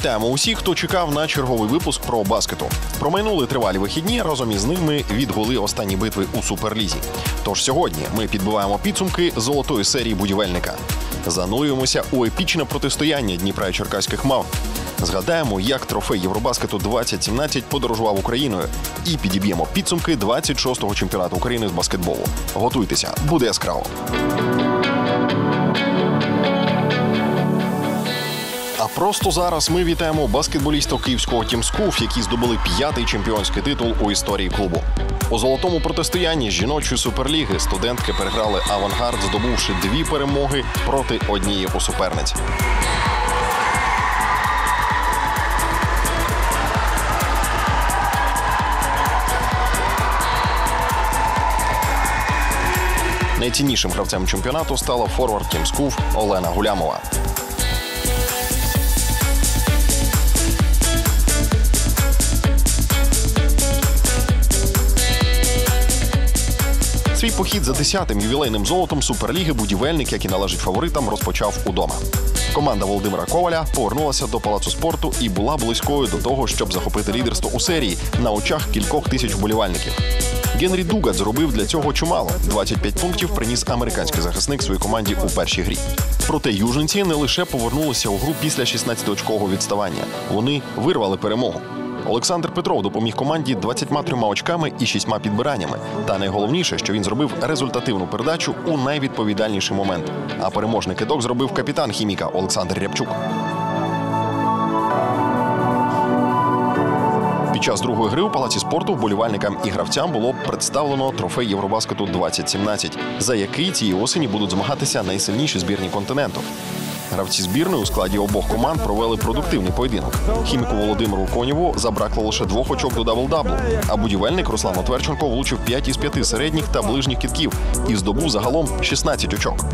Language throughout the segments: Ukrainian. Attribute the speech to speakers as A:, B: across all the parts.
A: Вітаємо усіх, хто чекав на черговий випуск про баскету. Промайнули тривалі вихідні. Разом із ними відгули останні битви у суперлізі. Тож сьогодні ми підбиваємо підсумки золотої серії будівельника. Занурюємося у епічне протистояння Дніпра і Черкаських мав. Згадаємо, як трофей Євробаскету 2017 подорожував Україною, і підіб'ємо підсумки 26-го чемпіонату України з баскетболу. Готуйтеся, буде яскраво. Просто зараз ми вітаємо баскетболістів київського Тімскуф, які здобули п'ятий чемпіонський титул у історії клубу. У золотому протистоянні жіночої суперліги студентки переграли авангард, здобувши дві перемоги проти однієї у суперниць. Найціннішим гравцем чемпіонату стала форвард Тімскуф Олена Гулямова. Похід за 10-тим ювілейним золотом суперліги будівельник, як і належить фаворитам, розпочав удома. Команда Володимира Коваля повернулася до палацу спорту і була близькою до того, щоб захопити лідерство у серії на очах кількох тисяч вболівальників. Генрі Дугат зробив для цього чимало. 25 пунктів приніс американський захисник своїй команді у першій грі. Проте юженці не лише повернулися у гру після 16-очкового відставання. Вони вирвали перемогу. Олександр Петров допоміг команді 23 очками і 6 підбираннями. Та найголовніше, що він зробив результативну передачу у найвідповідальніший момент. А переможний кидок зробив капітан хіміка Олександр Рябчук. Під час другої гри у палаці спорту вболівальникам і гравцям було представлено трофей Євробаскету 2017, за який цієї осені будуть змагатися найсильніші збірні континенту. Гравці збірної у складі обох команд провели продуктивний поєдинок. Хіміку Володимиру Конєву забракло лише двох очок до дабл-даблу, а будівельник Руслан Отверченко влучив 5 із 5 середніх та ближніх кітків і здобув загалом 16 очок.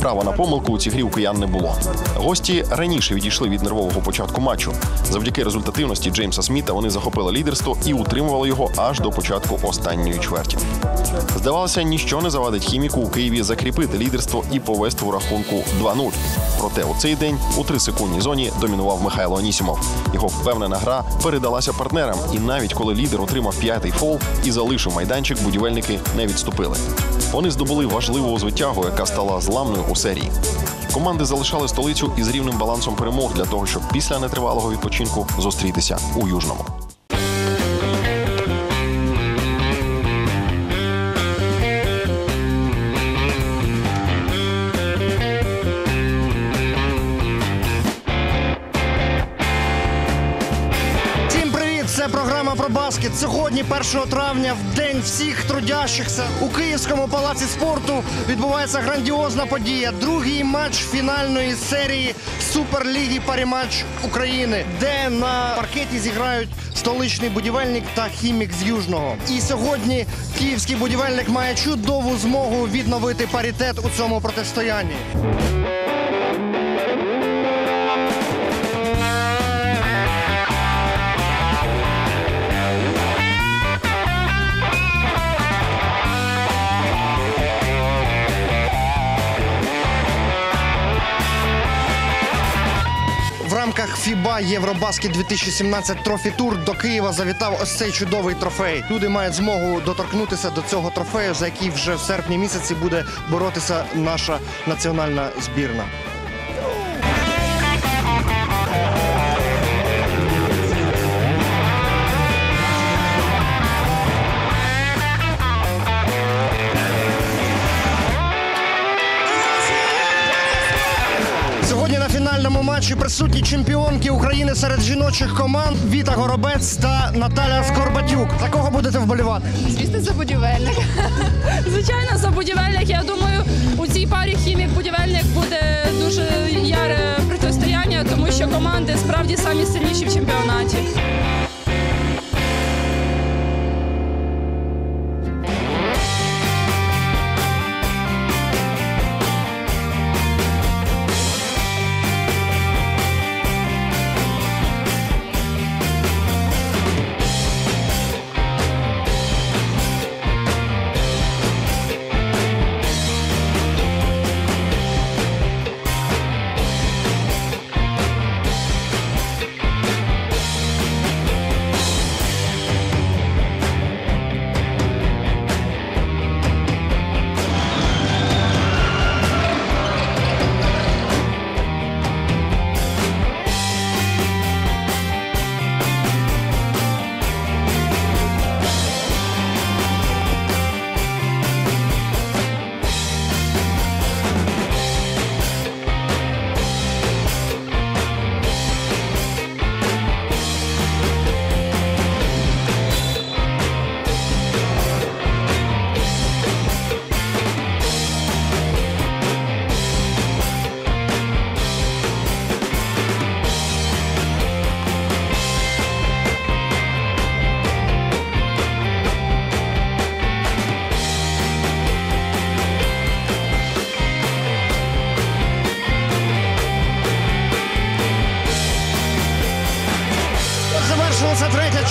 A: Права на помилку у цій грі у киян не було. Гості раніше відійшли від нервового початку матчу. Завдяки результативності Джеймса Сміта вони захопили лідерство і утримували його аж до початку останньої чверті. Здавалося, ніщо не завадить хіміку у Києві закріпити лідерство і повести у рахунку 2-0. Проте у цей день у трисекундній зоні домінував Михайло Анісімов. Його впевнена гра передалася партнерам, і навіть коли лідер отримав п'ятий фол і залишив майданчик, будівельники не відступили. Вони здобули важливу звитягу, яка стала зламною у серії. Команди залишали столицю із рівним балансом перемог для того, щоб після нетривалого відпочинку зустрітися у Южному.
B: Сьогодні, 1 травня, в день всіх трудящихся у Київському палаці спорту відбувається грандіозна подія. Другий матч фінальної серії Суперліги Паріматч України, де на паркеті зіграють столичний будівельник та хімік з Южного. І сьогодні київський будівельник має чудову змогу відновити паритет у цьому протистоянні. Рамках FIBA Євробаскет 2017 Трофі Тур до Києва завітав ось цей чудовий трофей. Люди мають змогу доторкнутися до цього трофею, за який вже в серпні місяці буде боротися наша національна збірна. Матчі присутні чемпіонки України серед жіночих команд Віта Горобець та Наталя Скорбатюк. За кого будете вболівати?
C: Звісно, за будівельник. Звичайно, за будівельник. Я думаю, у цій парі хімік-будівельник буде дуже яре протистояння, тому що команди справді самі сильніші в чемпіонаті.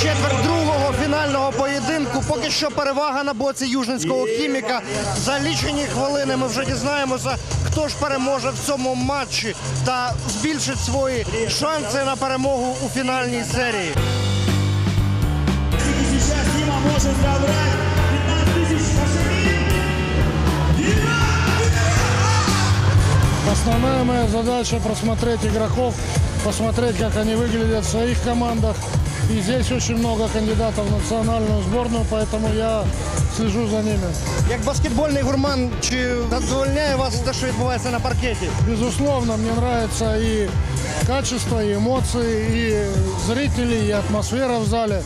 B: Четверть другого фінального поєдинку. Поки що перевага на боці южницького хіміка. За лічені хвилини ми вже дізнаємося, хто ж переможе в цьому матчі та збільшить свої шанси на перемогу у фінальній серії.
D: Сейчас Дима 15 тысяч кошелей.
E: Основная моя задача просмотреть игроков, посмотреть, как они выглядят в своих командах. И здесь очень много кандидатов в национальную сборную, поэтому я слежу за ними.
B: Як баскетбольний гурман, чи задовольняє вас те, що відбувається на паркеті?
E: Безусловно, мне нравится и качество, и эмоции, и зрители, и атмосфера в зале.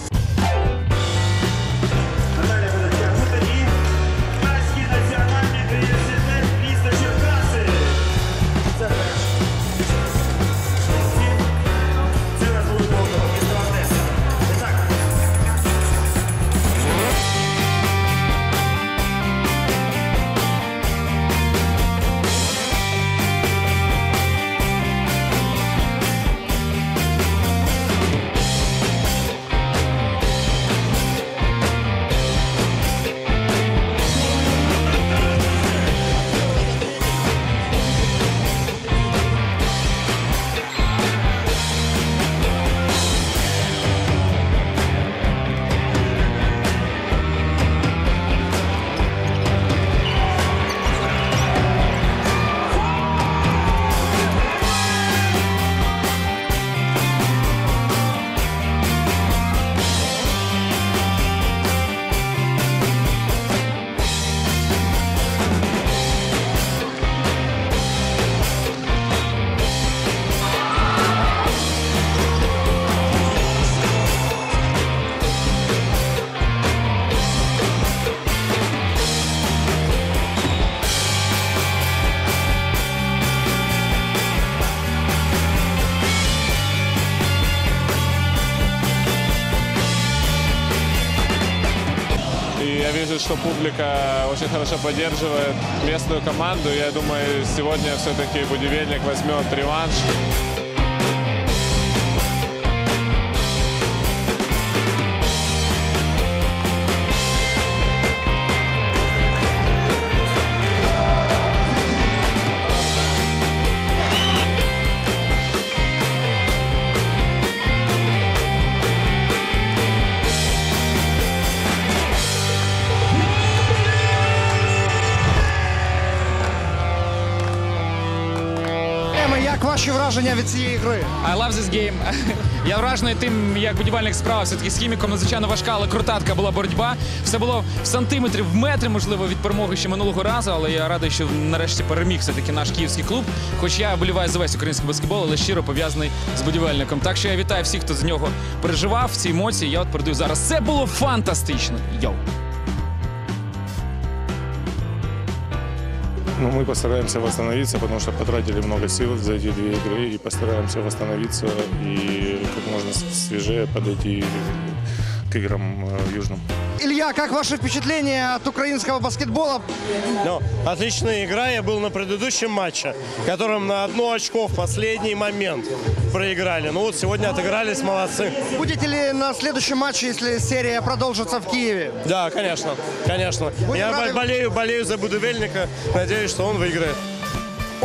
F: Что публика очень хорошо поддерживает местную команду. Я думаю, сегодня все-таки Будивельник возьмет реванш.
B: Враження від цієї гри?
G: I love this game. Я вражений тим, як будівельник справився таки з хіміком. Надзвичайно важка, але крута така була боротьба. Все було в сантиметрів, в метри, можливо, від перемоги ще минулого разу. Але я радий, що нарешті переміг все-таки наш київський клуб. Хоч я боліваю за весь український баскетбол, але щиро пов'язаний з будівельником. Так що я вітаю всіх, хто за нього переживав ці емоції. Я от передаю зараз. Це було фантастично. Йоу!
H: Ну, мы постараемся восстановиться, потому что потратили много сил за эти две игры и постараемся восстановиться и как можно с- свежее подойти к играм э, южным.
B: Илья, как ваши впечатления от украинского баскетбола?
I: Ну, отличная игра. Я был на предыдущем матче, которым на одно очко в последний момент проиграли. Ну вот сегодня отыгрались, молодцы.
B: Будете ли на следующем матче, если серия продолжится в Киеве?
I: Да, конечно, конечно.
B: Будем
I: Я
B: рады-
I: бо- болею, болею за Будувельника. Надеюсь, что он выиграет.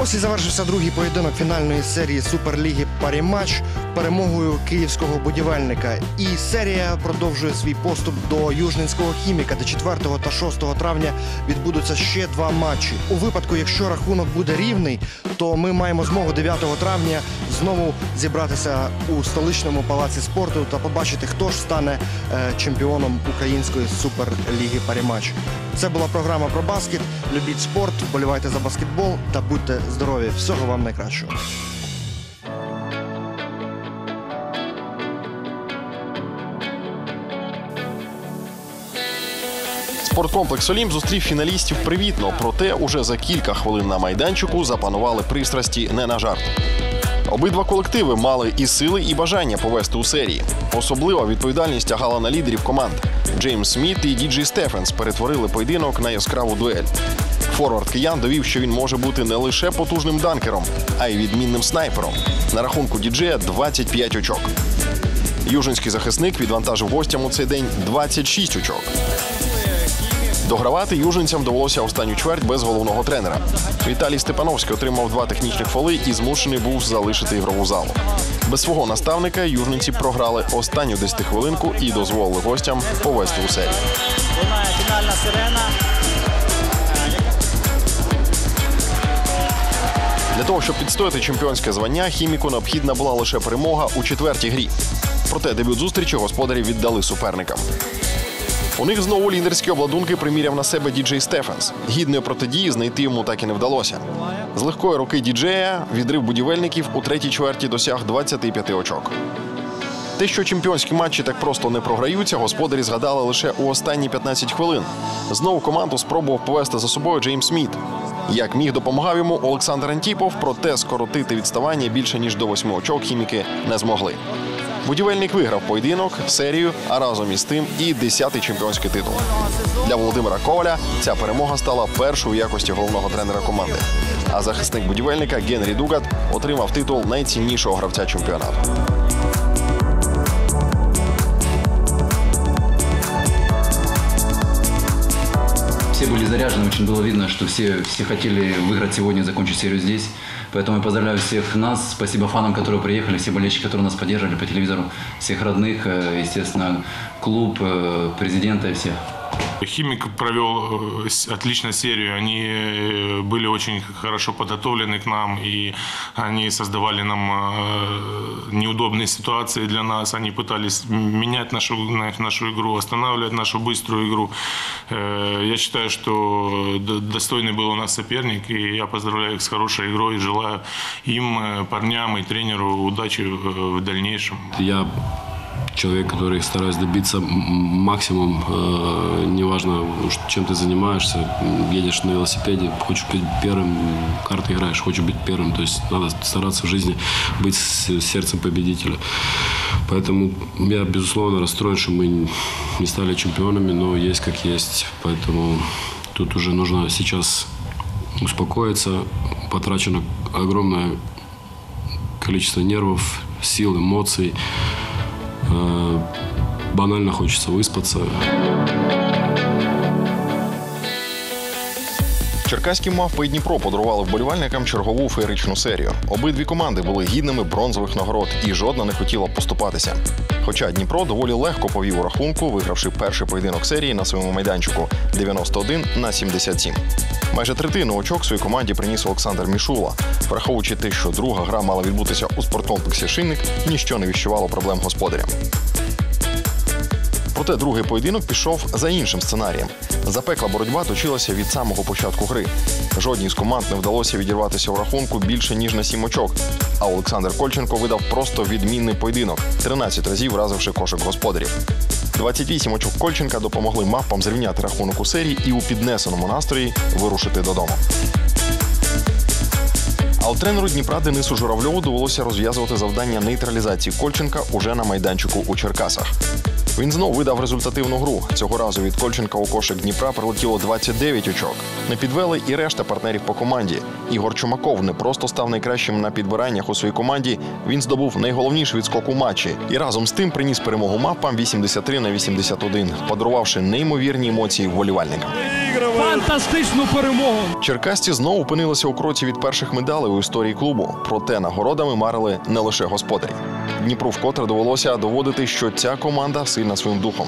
B: Ось і завершився другий поєдинок фінальної серії Суперліги Паріматч перемогою київського будівельника. І серія продовжує свій поступ до Южненського хіміка, де 4 та 6 травня відбудуться ще два матчі. У випадку, якщо рахунок буде рівний, то ми маємо змогу 9 травня знову зібратися у столичному палаці спорту та побачити, хто ж стане е, чемпіоном української суперліги Паріматч. Це була програма про баскет. Любіть спорт, вболівайте за баскетбол та будьте здорові. Всього вам найкращого.
A: Спорткомплекс Олімп зустрів фіналістів привітно, проте уже за кілька хвилин на майданчику запанували пристрасті не на жарт. Обидва колективи мали і сили, і бажання повести у серії. Особлива відповідальність тягала на лідерів команд. Джеймс Сміт і Діджей Стефенс перетворили поєдинок на яскраву дуель. Форвард киян довів, що він може бути не лише потужним данкером, а й відмінним снайпером. На рахунку діджея 25 очок. Южинський захисник відвантажив гостям у цей день 26 очок. Догравати южинцям довелося останню чверть без головного тренера. Віталій Степановський отримав два технічних фоли і змушений був залишити ігрову залу. Без свого наставника южненці програли останню 10 хвилинку і дозволили гостям повести у серію.
D: Лунає фінальна сирена.
A: Для того, щоб підстояти чемпіонське звання, хіміку необхідна була лише перемога у четвертій грі. Проте дебют зустрічі господарі віддали суперникам. У них знову лідерські обладунки приміряв на себе діджей Стефенс. Гідної протидії знайти йому так і не вдалося. З легкої руки діджея відрив будівельників у третій чверті досяг 25 очок. Те, що чемпіонські матчі так просто не програються, господарі згадали лише у останні 15 хвилин. Знову команду спробував повести за собою Джеймс Сміт. Як міг допомагав йому Олександр Антіпов, проте скоротити відставання більше ніж до восьми очок хіміки не змогли. Будівельник виграв поєдинок, серію, а разом із тим і 10-й чемпіонський титул. Для Володимира Коваля ця перемога стала першою в якості головного тренера команди. А захисник будівельника Генрі Дугат отримав титул найціннішого гравця чемпіонату.
J: были заряжены, очень было видно, что все, все хотели выиграть сегодня, закончить серию здесь. Поэтому я поздравляю всех нас, спасибо фанам, которые приехали, все болельщики, которые нас поддерживали по телевизору, всех родных, э, естественно, клуб, э, президента и всех.
H: Химик провел э, отлично серию. Они э, были очень хорошо подготовлены к нам, и они создавали нам э, неудобные ситуации для нас. Они пытались менять нашу, на- нашу игру, останавливать нашу быструю игру. Я считаю, что достойный был у нас соперник, и я поздравляю их с хорошей игрой и желаю им, парням и тренеру удачи в дальнейшем.
K: Я человек, который стараюсь добиться максимум, э, неважно, чем ты занимаешься, едешь на велосипеде, хочешь быть первым, карты играешь, хочешь быть первым, то есть надо стараться в жизни быть сердцем победителя. Поэтому я, безусловно, расстроен, что мы не стали чемпионами, но есть как есть, поэтому тут уже нужно сейчас успокоиться, потрачено огромное количество нервов, сил, эмоций. Банально хочется выспаться.
A: Черкаські мавпи і Дніпро подарували вболівальникам чергову феєричну серію. Обидві команди були гідними бронзових нагород, і жодна не хотіла поступатися. Хоча Дніпро доволі легко повів у рахунку, вигравши перший поєдинок серії на своєму майданчику 91 на 77. Майже третину очок своїй команді приніс Олександр Мішула. Враховуючи те, що друга гра мала відбутися у спорткомплексі Шинник, ніщо не віщувало проблем господарям. Проте другий поєдинок пішов за іншим сценарієм. Запекла боротьба точилася від самого початку гри. Жодній з команд не вдалося відірватися в рахунку більше ніж на сім очок. А Олександр Кольченко видав просто відмінний поєдинок, 13 разів вразивши кошик господарів. 28 очок Кольченка допомогли мавпам зрівняти рахунок у серії і у піднесеному настрої вирушити додому. А от тренеру Дніпра Денису Журавльову довелося розв'язувати завдання нейтралізації Кольченка уже на майданчику у Черкасах. Він знов видав результативну гру. Цього разу від Кольченка у кошик Дніпра прилетіло 29 очок. Не підвели і решта партнерів по команді. Ігор Чумаков не просто став найкращим на підбираннях у своїй команді. Він здобув найголовніший відскок у матчі і разом з тим приніс перемогу мапам 83 на 81, подарувавши неймовірні емоції вболівальникам.
L: Фантастичну перемогу.
A: Черкасці знову опинилися у кроці від перших медалей у історії клубу. Проте нагородами марили не лише господарі. Дніпру вкотре довелося доводити, що ця команда сильна своїм духом.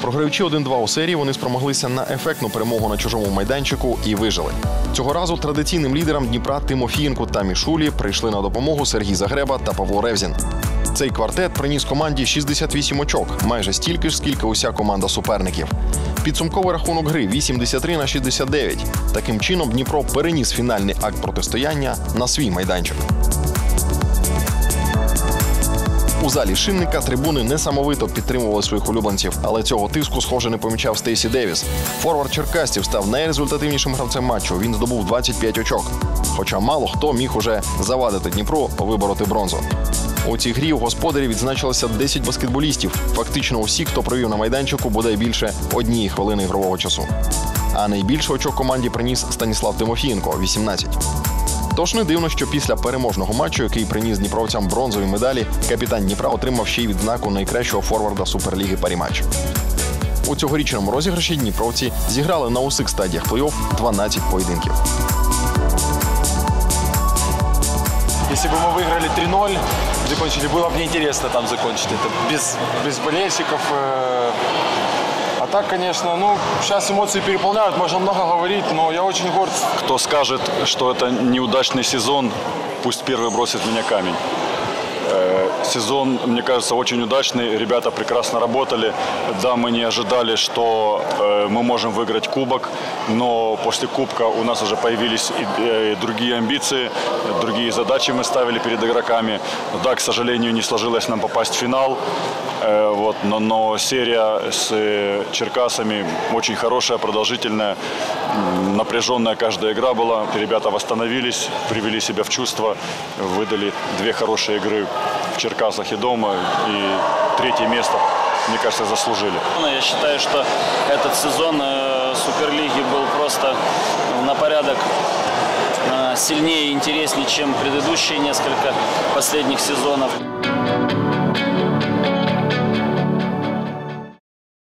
A: Програючи 1-2 у серії, вони спромоглися на ефектну перемогу на чужому майданчику і вижили. Цього разу традиційним лідерам Дніпра Тимофієнку та Мішулі прийшли на допомогу Сергій Загреба та Павло Ревзін. Цей квартет приніс команді 68 очок, майже стільки ж, скільки уся команда суперників. Підсумковий рахунок гри 83 на 69. Таким чином Дніпро переніс фінальний акт протистояння на свій майданчик. У залі шинника трибуни несамовито підтримували своїх улюбленців, але цього тиску, схоже, не помічав Стейсі Девіс. Форвард Черкастів став найрезультативнішим гравцем матчу. Він здобув 25 очок. Хоча мало хто міг уже завадити Дніпру вибороти бронзу. У цій грі у господарі відзначилося 10 баскетболістів. Фактично усі, хто провів на майданчику, бодай більше однієї хвилини ігрового часу. А найбільше очок команді приніс Станіслав Тимофієнко 18. Тож не дивно, що після переможного матчу, який приніс дніпровцям бронзові медалі, капітан Дніпра отримав ще й відзнаку найкращого форварда Суперліги Паріматч. У цьогорічному розіграші дніпровці зіграли на усіх стадіях плей-офф 12 поєдинків.
M: Если бы мы выиграли 3-0, закончили, было бы неинтересно там закончить. Это без, без болельщиков. э. А так, конечно, ну, сейчас эмоции переполняют, можно много говорить, но я очень горд.
N: Кто скажет, что это неудачный сезон, пусть первый бросит в меня камень. Сезон, мне кажется, очень удачный. Ребята прекрасно работали. Да, мы не ожидали, что э, мы можем выиграть кубок, но после кубка у нас уже появились и, э, и другие амбиции, другие задачи мы ставили перед игроками. Да, к сожалению, не сложилось нам попасть в финал. Э, Вот, но, но серия с э, Черкасами очень хорошая, продолжительная, напряженная каждая игра была. Ребята восстановились, привели себя в чувство, выдали две хорошие игры в Черкасах и дома. И третье место, мне кажется, заслужили.
O: Я считаю, что этот сезон э, Суперлиги был просто на порядок э, сильнее и интереснее, чем предыдущие несколько последних сезонов.